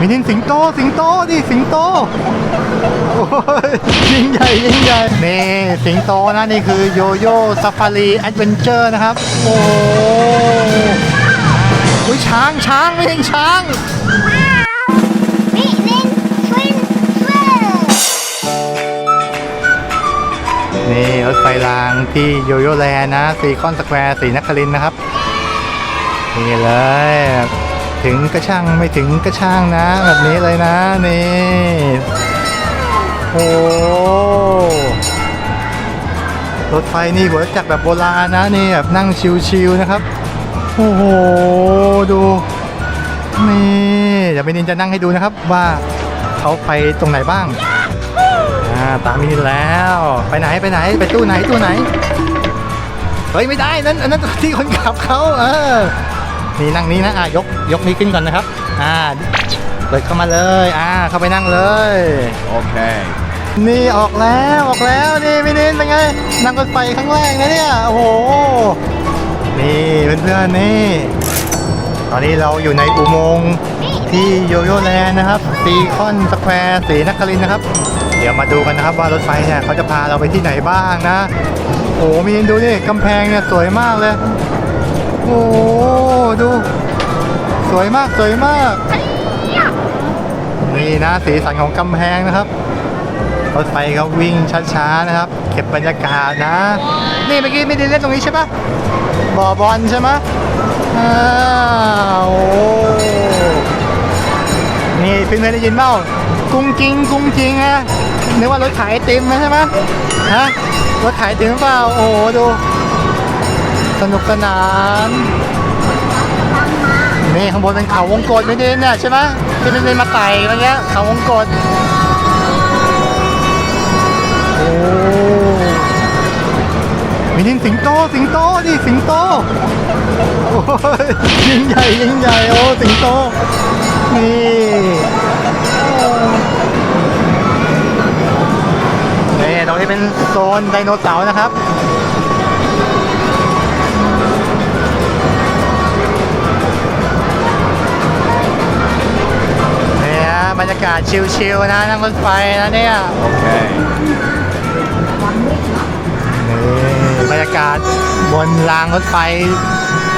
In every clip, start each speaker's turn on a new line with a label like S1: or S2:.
S1: มินินสิงโตสิงโตดิสิงโตโอ้ยยิ่งใหญ่ยิ่งใหญ่นี่สิงโตนะนี่คือโยโย่ซาฟารีแอดเวนเจอร์นะครับ โอ้อุ้ยช้างช้างไม่ใช่ช้างนี่รถไฟรางที่โยโย่แลน์นะสีคอนสแควร์สีนักครินนะครับนี่เลย ถึงกระช่างไม่ถึงกระช่างนะ แบบนี้เลยนะนี่โอ้รถไฟนี่หัวจักรแบบโบราณนะนี่แบบนั่งชิวๆนะครับโอ้โหดูนี่เดี๋ยวมินินจะนั่งให้ดูนะครับว่าเขาไปตรงไหนบ้างอ่าตามมินินแล้วไปไหนไปไหนไปตู้ไหนตู้ไหนเฮ้ยไม่ได้นั่นอันนั้นที่คนขับเขาเออ นี่นั่งนี้นะอะยกยกนี้ขึ้นก่อนนะครับอ่าเปิดเข้ามาเลยอ่าเข้าไปนั่งเลย
S2: Okay.
S1: นี่ออกแล้วออกแล้วนี่มินินเป็นไงนั่งรถไฟครั้งแรกนะเนี่ยโอ้โหนี่เพื่อนๆนี่ ตอนนี้เราอยู่ในอุโมงค์ที่โยโย่แลนด์นะครับซีคอนสแควร์สีนครินทร์นะครับ เดี๋ยวมาดูกันนะครับว่ารถไฟเนี่ยเขาจะพาเราไปที่ไหนบ้างนะโอ้โหมินินดูนี่กำแพงเนี่ยสวยมากเลย โอ้โหดู สวยมากสวยมาก นี่นะสีสันของกำแพงนะครับรถไฟเขาวิ่งช้าๆนะครับ เก็บบรรยากาศนะ นี่เมื่อกี้ไม่ได้เล่นตรงนี้ใช่ปะบ่อบอลใช่ไหมอ้าวโอ้นี่เพื่อนๆได้ยินเปล่ากุ้งกิ้งกุ้งกิ้งอะนึกว่ารถขายไอติมนะใช่ไหมฮะรถขายไอติมหรือเปล่าโอ้โหดู สนุกสนานนี่ข้างบนเป็นเขาวงกตไม่ได้เนี่ยใช่ไหมที่เป็นมาไต่อะไรเงี้ยเขาวงกตโอ้มีนินสิงโตสิงโตดิสิงโตโอ้ยยิ่งใหญ่ยิ่งใหญ่โอ้สิงโตนี่นี่ตรงนี้เป็นโซนไดโนเสาร์นะครับาศชิลๆนะนั่งรถไฟนะเนี่ย
S2: Okay.
S1: นี่บรรยากาศบนรางรถไฟ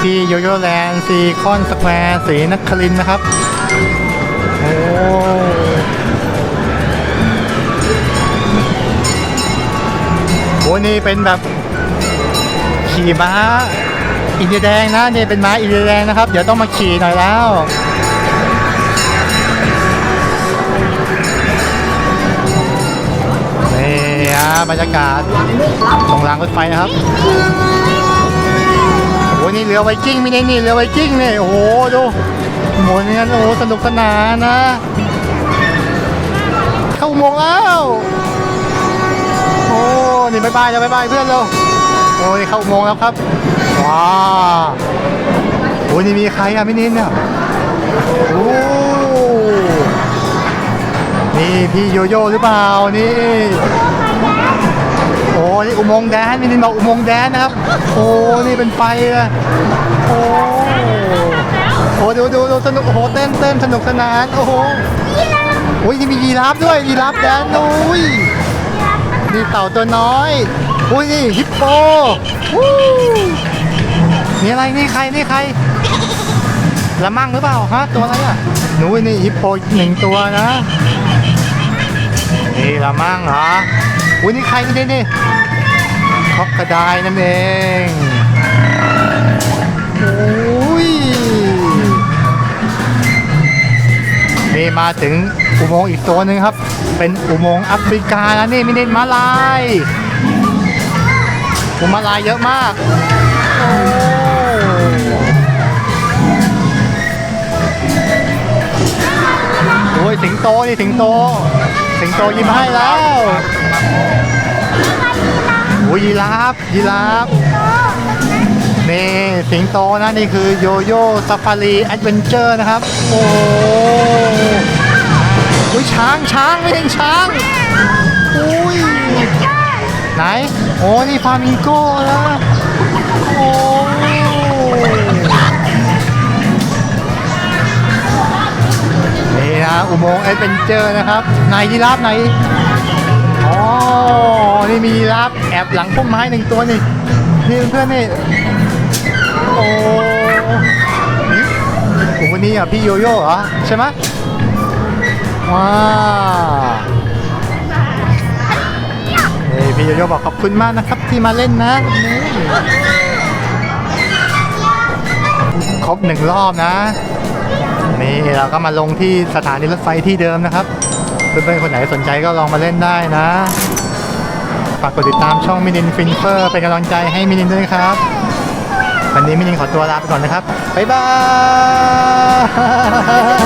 S1: ที่โยโย่แลนด์ซีคอนสแควร์สีนครินนะครับโอ้โหนี่เป็นแบบขี่ม้าอินเดียแดงนะนี่เป็นม้าอินเดียแดงนะครับ เดี๋ยวต้องมาขี่หน่อยแล้ว นะบรรยากาศตรงรางรถไฟนะครับโอ้โหนี่เรือไวกิ้งไม่ได้นี่เรือไวกิ้งเนี่ยโอ้โหดูหมุนกันโอ้สนุกสนานนะ เข้าโมงแล้ว โอ้นี่บายบายแล้วบายบายเพื่อนเราโอ้ยเข้าโมงแล้วครับว้าโอ้นี่มีใครอะพี่นินเนี่ยโอ้นี่พี่โยโย่หรือเปล่านี่ โอ้นี่อุโมงค์แดนมินินบอกอุโมงค์แดนนะครับ โอ้นี่เป็นไฟเลยโอ้โหดูดูดูสนุกโอ้โหเต้นเต้นสนุกสนานโอ้โหโอ้ยนี่มียีราฟด้วยยีราฟแดนโอ้ยนี่เต่าตัวน้อยอุ้ยนี่ฮิปโปวู้นี่อะไรนี่ใครนี่ใครละมั่งหรือเปล่าฮะตัวอะไรอะหนูนี่ฮิปโปหนึ่งตัวนะนี่ละมั่งเหรอ อุ้ยนี่ใครนี่นี่คอกกระไดนั่นเองโอ้ยนี่มาถึงอุโมงค์อีกตัวหนึ่งครับ เป็นอุโมงค์แอฟริกานะนี่มินินมาลายอุมาลายเยอะมากโอ้ยสิงโตนี่สิงโต สิงโตยิ้มให้แล้วโอ้ยยีราฟยีราฟนี่สิงโตนะนี่คือโยโย่ซาฟารีแอดเวนเจอร์นะครับ โอ้โอ้ยช้างช้างไม่ใช่ช้างอุ้ยไหน โอ้นี่ฟามิงโก้นะโอ้ อุโมงค์แอดเวนเจอร์นะครับไหนยีราฟไหนอ๋อนี่มียีราฟแอบหลังพุ่มไม้หนึ่งตัวนี่นี่เพื่อนนี่โอ้โหวันนี้อะพี่โยโย่เหรอใช่ไหมว้าเฮ้ยพี่โยโย่บอกขอบคุณมากนะครับที่มาเล่นนะครบหนึ่งรอบนะ นี่เราก็มาลงที่สถานีรถไฟที่เดิมนะครับ เพื่อนๆคนไหนสนใจก็ลองมาเล่นได้นะฝากกดติดตามช่องมินินฟินเฟอร์เป็นกำลังใจให้มินินด้วยครับวันนี้มินินขอตัวลาไปก่อนนะครับบ๊ายบาย